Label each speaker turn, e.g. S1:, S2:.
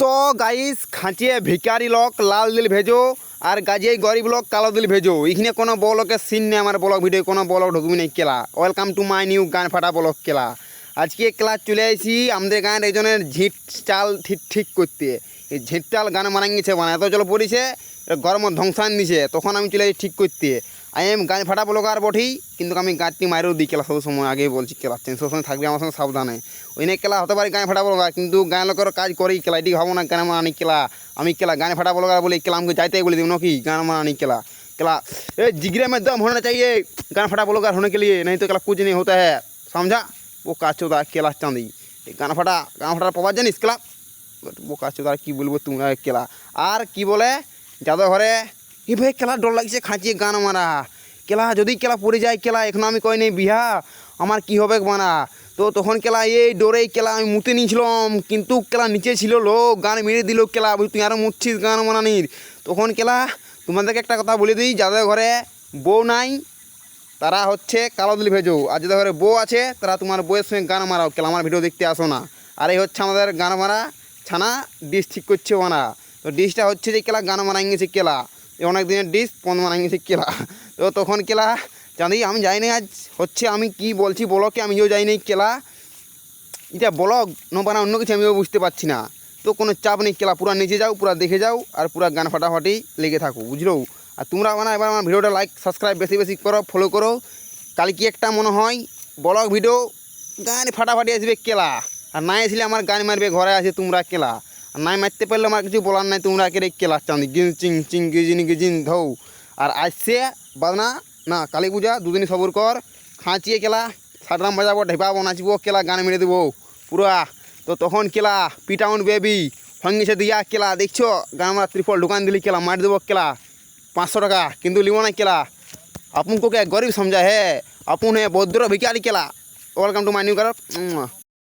S1: তো গাইস খাঁচিয়ে ভিকারি লোক, লাল দিল ভেজো, আর গাজিয়ে গরিব লোক, কালো দিল ভেজো। এখানে কোনো বলকের সিন নেই, আমার বলক ভিডিও, কোনো বলক ঢুকবি নেই, কেলা। ওয়েলকাম টু মাই নিউ গান ফাটা বলক, কেলা। আজকে ক্লাস চলে আসি আমাদের গানের একজনের ঝিট চাল ঠিক ঠিক করতে। এই ঝিট চাল গান মারাঙ্গিছে মানে এত জল পড়েছে। গরম ধ্বংসান দিছে তখন আমি চলে আসি ঠিক করতে আই এম গান ফাটা ব্লগার বঠি কিন্তু আমি গাঁটটি মারেও দিই কেলা সব সময় আগেই বলছি কেলা সব সময় থাকবে আমার সঙ্গে সাবধানে ওই নিয়ে কেলা হতে পারে গায়ে ফাটা ব্লগার কিন্তু গায়ে লোকের কাজ করি কেলা এটি ভাবো না গান মারানি কেলা আমি কেলা গানে ফাটা ব্লগার বলে কেলা আমাকে যাইতে বলে দিব নাকি গান মারানি কেলা केला ए जिगरे में दम होना चाहिए गाना फटा ब्लॉगर होने के लिए नहीं तो केला कुछ नहीं होता है समझा वो কাচোদা কেলা চাঁদি এই গানা ফাটা গানা ফাটার পাওয়া জানিস কেলা ও কাচোদা কি বলবো তোমরা কেলা আর কি বলে যাদের ঘরে, এ ভাই, কেলা ডর লাগছে, খাঁচিয়ে গান মারা। কেলা, যদি কেলা পড়ে যায়, কেলা, এখন আমি কই নেই, বিহা, আমার কি হবে মানা? তো তখন কেলা, এই ডোরেই কেলা, আমি মুতে নিয়েছিলাম, কিন্তু কেলা নিচে ছিল লোক, গান মেরে দিল কেলা তুই আরও মুচ্ছিস গান মানানির তখন কেলা, তোমাদেরকে একটা কথা বলে দিই যাদের ঘরে বউ নাই, তারা হচ্ছে কালো দিলি ভেজো, আর যাদের ঘরে বউ আছে, তারা তোমার বউয়ের সঙ্গে গান মারাও, কেলা, আমার ভিডিও দেখতে আসো না। আর এই হচ্ছে আমাদের গান মারা, ছানা ডিশ ঠিক করছে ওনা তো ডিশটা হচ্ছে যে কেলা, গান মারা গেছে কেলা। অনেক দিনের ডিশ পন মারা গেছে কেলা। তো তখন কেলা, জানি, আমি যাই না আজ হচ্ছে আমি কি বলছি বলকে আমিও যাই নাই কেলা। এটা ব্লগ নবানা অন্য কিছু, আমিও বুঝতে পারছি না। তো কোনো চাপ নেই, কেলা পুরা নিচে যাও, পুরা দেখে যাও, আর পুরা গান ফাটাফাটি লেগে থাকো, বুঝলো? আর তোমরা মানে এবার আমার ভিডিওটা লাইক সাবস্ক্রাইব বেশি বেশি করো ফলো করো। কালকে একটা মনে হয়, ব্লগ, ভিডিও, গান ফাটাফাটি আসবে কেলা। আর না আসলে আমার গান মারবে, ঘরে আছে তোমরা কেলা। নাই মারতে পারলে আমার কিছু বলার নাই, তোমরা একে কেলা লাচ্ছাম গিন, চিং চিং গিজিন গিজিন ধৌ। আর আসছে বাদনা, না, কালী পূজা দুদিন সবর কর। খাঁচিয়ে খেলা, সাতরাম বাজাবো ঢেপাবো নাচবো কেলা গান মেরে দেবো, পুরা। তো তখন কেলা পিটাউন বেবি, সঙ্গীছে দিয়া কেলা দেখছ? গান আমরা ত্রিপল দোকান দিলি কেলা মার দেবো কেলা পাঁচশো টাকা, কিন্তু লিব না কেলা আপনকে গরিব সমঝা হে। আপন হে বদ্র ভিকারি কেলা welcome to my new carp